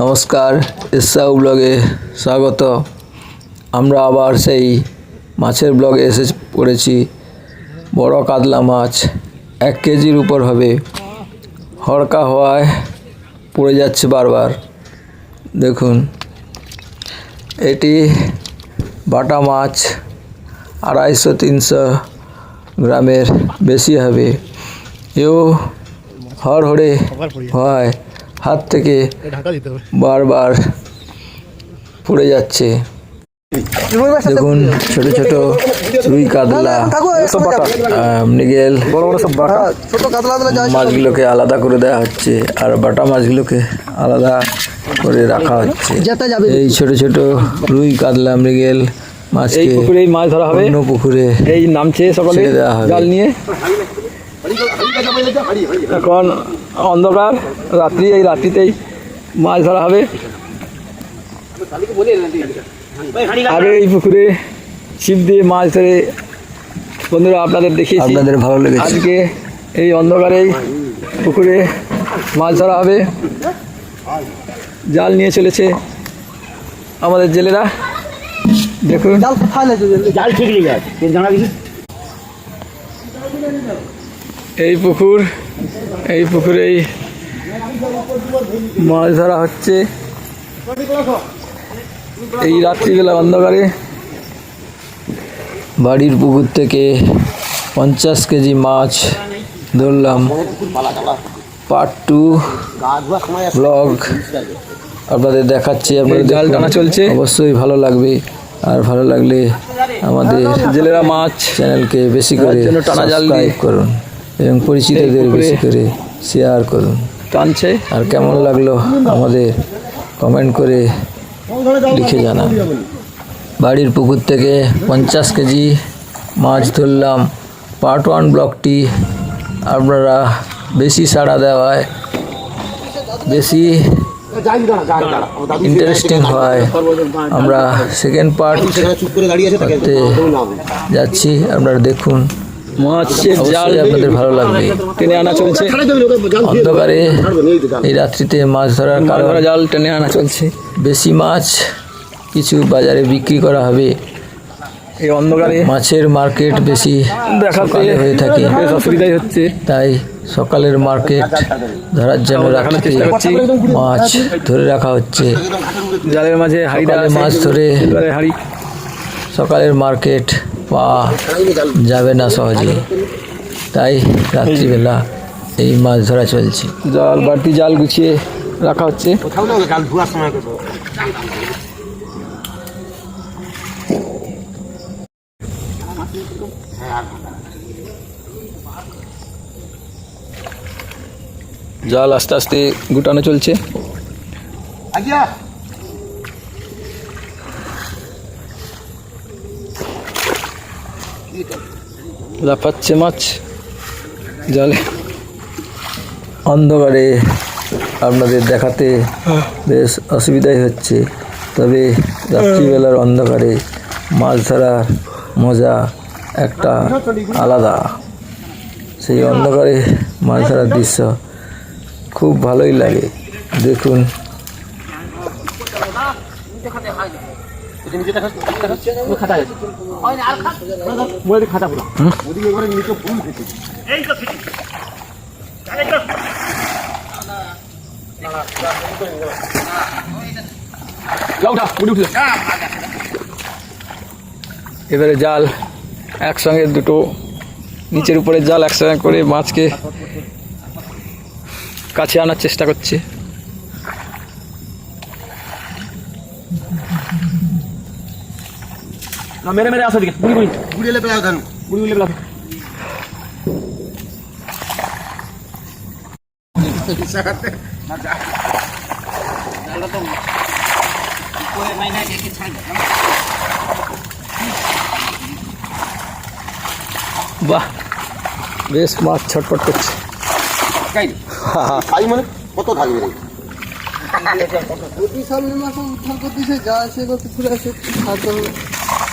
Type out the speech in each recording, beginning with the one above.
নমস্কার এসাউ ব্লগে স্বাগত। আমরা আবার সেই মাছের ব্লগে এসে পড়েছি। বড় কাতলা মাছ এক কেজির উপর হবে। হড়কা হওয়ায় পড়ে যাচ্ছে বারবার। দেখুন এটি বাটা মাছ আড়াইশো তিনশো গ্রামের বেশি হবে। এও হড়হড়ে হয়। হাত থেকে বারবার পড়ে যাচ্ছে দেখুন ছোট ছোট রুই কাতলা মৃগেল মাছগুলোকে আলাদা করে দেওয়া হচ্ছে আর বাটা মাছগুলোকে আলাদা করে রাখা হচ্ছে এই ছোট ছোট রুই কাতলা মৃগেল এই মাছকে পুকুরেই মাছ ধরা হবে অন্য পুকুরে এই নামছে সকালে দেওয়া হবে। জাল নিয়ে এখন অন্ধকার রাত্রি এই রাত্রিতেই মাছ ধরা হবে। আগে এই পুকুরে ছিপ দিয়ে মাছ ধরে বন্ধুরা আপনাদের দেখিয়েছি। আপনাদের ভালো লেগেছে। আজকে এই অন্ধকারেই পুকুরে মাছ ধরা হবে। জাল নিয়ে চলেছে আমাদের জেলেরা। দেখুন। জাল এই পুকুর এই পুকুরেই মাছ ধরা হচ্ছে এই রাত্রিবেলা অন্ধকারে বাড়ির পুকুর থেকে পঞ্চাশ কেজি মাছ ধরলাম পার্ট টু ব্লগ আপনাদের দেখাচ্ছি আপনাদের জাল। টানা চলছে। অবশ্যই ভালো লাগবে আর ভালো লাগলে আমাদের জেলেরা মাছ চ্যানেলকে বেশি করে টানা জাল করুন এবং পরিচিতদের বেশি করে শেয়ার করুন। টানছে। আর কেমন লাগল আমাদের কমেন্ট করে লিখে জানান। বাড়ির পুকুর থেকে পঞ্চাশ কেজি মাছ ধরলাম। পার্ট ওয়ান ব্লকটি আপনারা বেশি সাড়া দেওয়ায় বেশি ইন্টারেস্টিং হয়। আমরা সেকেন্ড পার্ট যাচ্ছি আপনারা দেখুন। মাছের জাল আপনাদের ভালো লাগবে। টেনে আনা চলছে। অন্ধকারে এই রাত্রিতে মাছ ধরার মাছ জাল টেনে আনা চলছে। বেশি মাছ কিছু বাজারে বিক্রি করা হবে। এই অন্ধকারে মাছের মার্কেট বেশি দেখাতে সকালে হয়ে থাকে। অসুবিধাই হচ্ছে। তাই সকালের মার্কেট ধরার জন্য করছি। মাছ ধরে রাখা হচ্ছে। জালের মাঝে সকালে মাছ ধরে হাড়ি। সকালের মার্কেট পাওয়া যাবে না সহজে। তাই রাত্রিবেলা এই মাছ ধরা চলছে। জাল বাড়তি জাল গুছিয়ে রাখা হচ্ছে। জাল আস্তে আস্তে গুটানো চলছে। আগিয়া লাফাচ্ছে মাছ। জলে অন্ধকারে আপনাদের দেখাতে বেশ অসুবিধাই হচ্ছে। তবে রাত্রিবেলার অন্ধকারে মাছ ধরার মজা একটা আলাদা। সেই অন্ধকারে মাছ ধরার দৃশ্য খুব ভালোই লাগে। দেখুন। খাতা পুরো। এবারে জাল একসঙ্গে দুটো নিচের উপরে জাল একসঙ্গে করে মাছকে কাছে আনার চেষ্টা করছে। না মেরে মেরে আসো দিকে বুড়ি বুড়ি গুড়ি লেপে দাও ধান বুড়ি বুড়ি লাগা বাহ বেশ মাছ ছটফট করছে। খাই মানে কত থাকবে রে? অতি সামনে মাসে উদ্ধার করতেছে যা আছে করতে ঘুরে আসে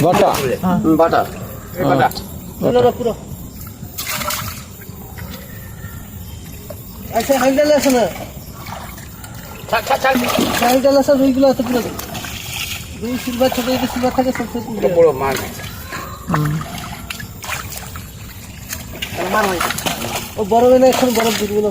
বাটা সিলভার বাটা বাটা আচ্ছা হাঁড়িটা লেসে না লেসে ওইগুলো এত পুরো দুই সিলভার ছোট যদি সিলভার থাকে সব সব বড় মার ভাই ও বড় না এখন বরফ দিবো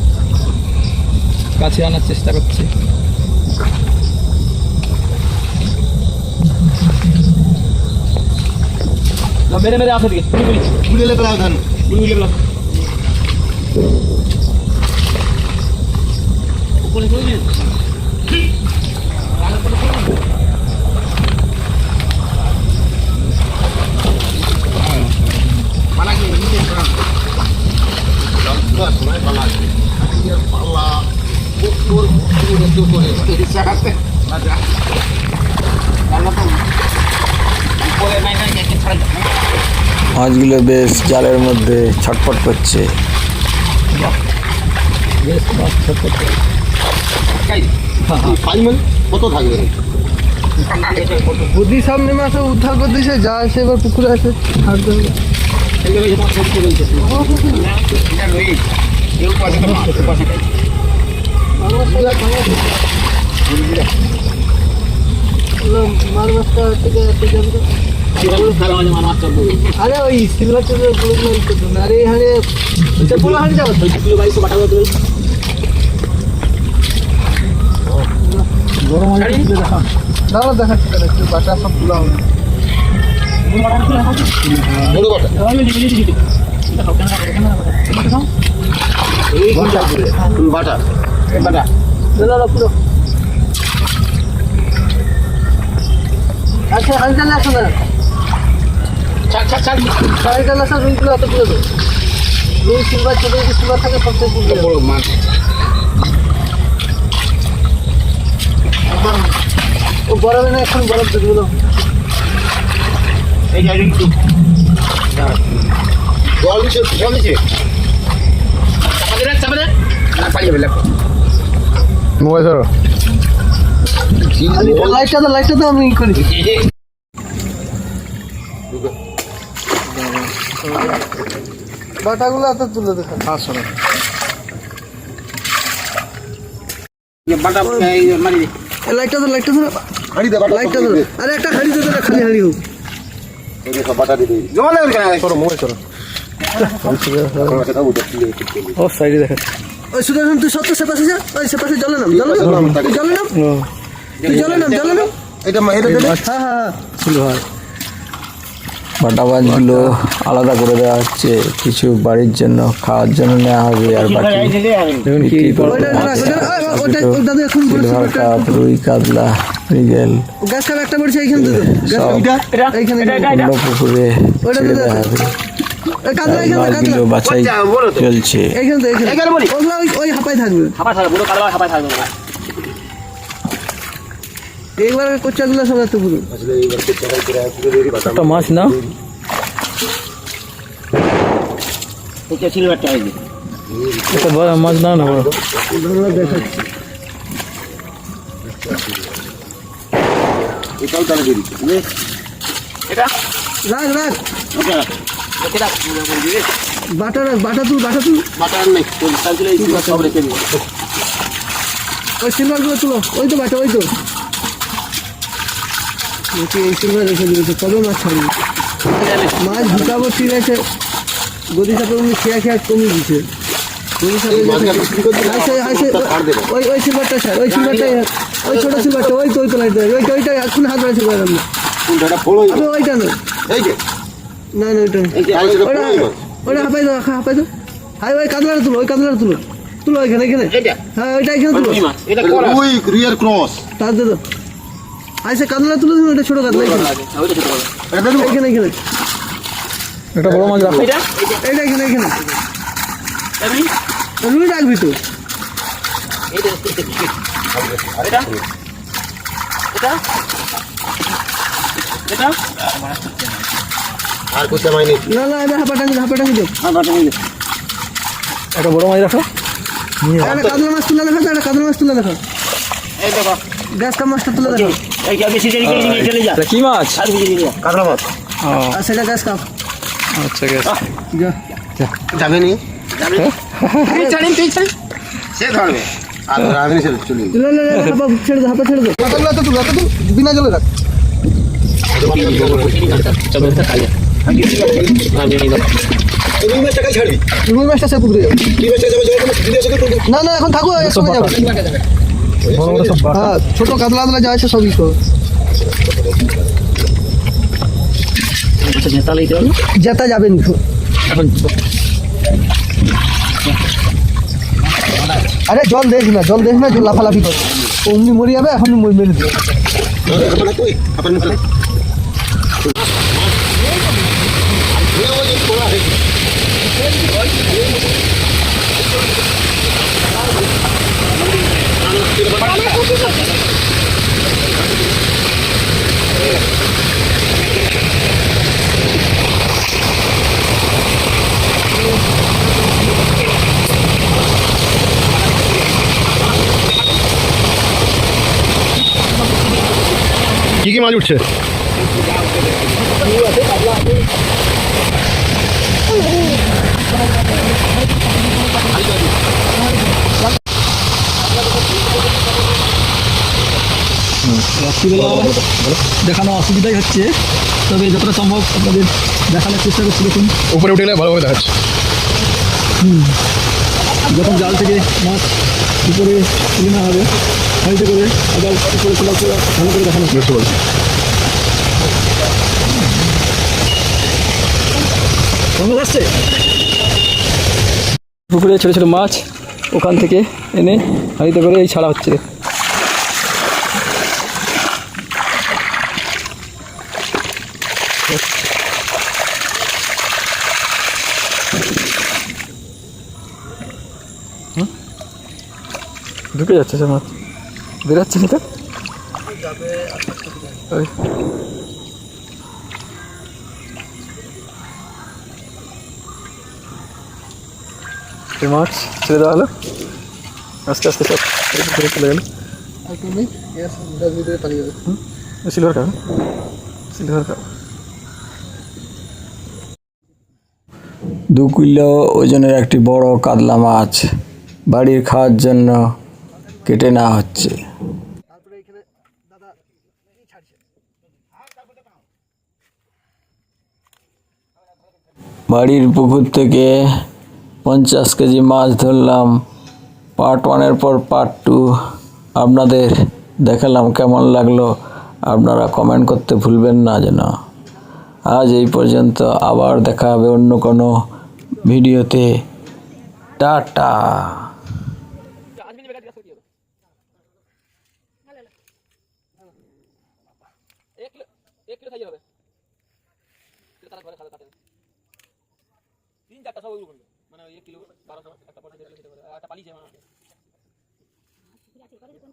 কাছে আনার চেষ্টা করছে। মেরে মেরে আসে দিকে গুলি গুলি গুলে লেগে ধান। গুলি গুলি মাছগুলো বেশ জালের মধ্যে ছটফট করছে। বুদ্ধি সামনে মাসে উদ্ধার করে দিয়েছে যা আছে এবার পুকুরে আছে আরে ওই সিলভারগুলো ই করতো না। আরে সে বড় হাঁড়ি যাব দু কিলো বাটা করে তুমি বড় মাছ তুলে দেখান না না দেখাচ্ছি দেখাচ্ছি বাটা সব তোলা হবে। বাটা। না না পুরো আচ্ছা হাঁড়িটা লেখো না ছাড় ছাড় ছাড় হাঁড়িটা লেখা রুইগুলো এত পুরো তো রুই সিলভার ছোট যদি সিলভার থাকে সবচেয়ে পুরো বড় মাছ ও গরমে না এখন বরফ না এই গাড়ি একটু জল দিছে জল দিছে চাপা দে চাপা দে আর পানি হবে লাগবে মোবাইল ধরো। লাইটটা তো লাইটটা তো আমি করি। বাটাগুলো এত তুলে দেখা বাটা মারি। লাইটটা তো লাইটটা ধরো। হাড়ি দে বাটা। লাইটটা ধরো। আরে একটা হাড়ি দিতে খালি হাড়ি হোক। বাটা দিবি জমা দেবে কেন? মোবাইল করো ও সাইডে দেখাচ্ছে। ওই সুদর্শন তুই সত্য সে পাশে যা। ওই সে পাশে জলে নাম জলে নাম। তুই জলে নাম। তুই জলে নাম জলে নাম। এটা এটা দেবে? হ্যাঁ হ্যাঁ হ্যাঁ। সিলভার বাটা মাছগুলো আলাদা করে দেওয়া হচ্ছে। কিছু বাড়ির জন্য খাওয়ার জন্য নেওয়া হবে আর বাকি রুই কাতলা মৃগেল। গ্যাস কাপ একটা পড়ছে এইখানে দিতে গ্যাস সব পুকুরে ছেড়ে দেওয়া হবে। কাতলা বাছাই চলছে। ওগুলো ওই হাঁপায় থাকবে। থাকবে থাকবে না। কোচাগুলো সব এত পুরো একটা মাছ না? এটা সিলভারটা এই যে। একটা বড় মাছ না না বড়? এটাও তাহলে এটা? রাখ রাখ। ওকে রাখ। বাটা রাখ বাটা তুল বাটা তুল। বাটা নেই ওই সব রেখে দিবো। ওই সিলভারগুলো তুলো ওই তো বাটা ওই তো। এই সিলভার রেখে দিয়েছে কবে মাছ ছাড়বে? মাছ ঢুকাবো ঠিক আছে। গদি সাপে উনি খেয়া খেয়া কমে হাসে ওই ওই সিলভারটা স্যার ওই সিলভারটা ওই ছোট সিলভারটা ওই তো ওই ওই ওইটা এখন হাত আপনি ওইটা না না না ওইটা না। ওইটা ওইটা হাঁপাই দাও। হাঁপাই দাও হাই ওই কাতলাটা তুলো ওই কাতলাটা তুলো। তুলো ওইখানে এখানে। হ্যাঁ ওইটা এখানে তুলো। এটা রুই রিয়ার ক্রস। তার দে দাও আইসে কাতলা তুলে দিন ওইটা ছোট কাতলা এখানে। বড় এখানে এখানে। একটা বড় মাছ রাখো। এটা? এইটা এখানে এখানে। রুই রাখবি তো। এটা এটা? এটা? এটা? আর করতে পারিনি। না না এটা হাঁপা টাঙ্গি হাঁপা টাঙ্গি দাও হ্যাঁ বাটা নিয়ে একটা বড় মাছ রাখো। একটা কাতলা মাছ তুলে দেখা একটা কাতলা মাছ তুলে দেখা এই দেখো। গ্যাস কাপ মাছটা তুলে দেখা এই কি বেশি দেরি করে নিয়ে চলে যা। এটা কি মাছ? আর বেশি দেরি কাতলা মাছ। আর সেটা গ্যাস কাপ আচ্ছা গেছে যা। যাবে নি? তুই ছাড়িন তুই সে ধরবে। আর আমি চলে ছেড়ে হাঁপা ছেড়ে কাতলা তো তুলে তো বিনা জলে রাখ। খাই না না এখন থাকো হ্যাঁ ছোট কাতলা আদলা যা আছে সবই করো। তো যেতে যাবেন এখন আরে জল দেখ না জল দেখ না জল লাফালাফি কর। অমনি মরে যাবে এখন মেরে দিবে আপনার কই আপনার মুখে কি কি মাছ উঠছে? রাত্রিবেলা দেখানো অসুবিধাই হচ্ছে তবে যতটা সম্ভব আপনাদের দেখানোর চেষ্টা করছি দেখুন। উপরে উঠে গেলে ভালোভাবে দেখাচ্ছে। যখন জাল থেকে মাছ উপরে তুলে নেওয়া হবে হাইতে করে আবার উপরে তোলা ভালো করে দেখানো বুঝতে পারছি। পুকুরে ছোটো ছোটো মাছ ওখান থেকে এনে হাঁড়িতে করে এই ছাড়া হচ্ছে। ঢুকে যাচ্ছে সে মাছ। বেরোচ্ছে না এই মাছ ছেড়ে দেওয়া হলো? আস্তে আস্তে সব পুকুরে চলে গেল। সিলভার কাপ সিলভার কাপ দু কিলো ওজনের একটি বড় কাতলা মাছ বাড়ির খাওয়ার জন্য কেটে নেওয়া হচ্ছে। তারপরে এখানে দাদা কি ছাড়ছে? বাড়ির পুকুর থেকে পঞ্চাশ কেজি মাছ ধরলাম। পার্ট ওয়ানের পর পার্ট টু আপনাদের দেখালাম কেমন লাগল। আপনারা কমেন্ট করতে ভুলবেন না যেন। আজ এই পর্যন্ত আবার দেখা হবে অন্য কোনো ভিডিওতে। টাটা তিন চারটা সব ওইরকম মানে এক কিলো বারোশো একটা পঞ্চাশ কিলো খেতে পারে একটা পালিয়েছে মানে ওই কাতলা মাছ দিবি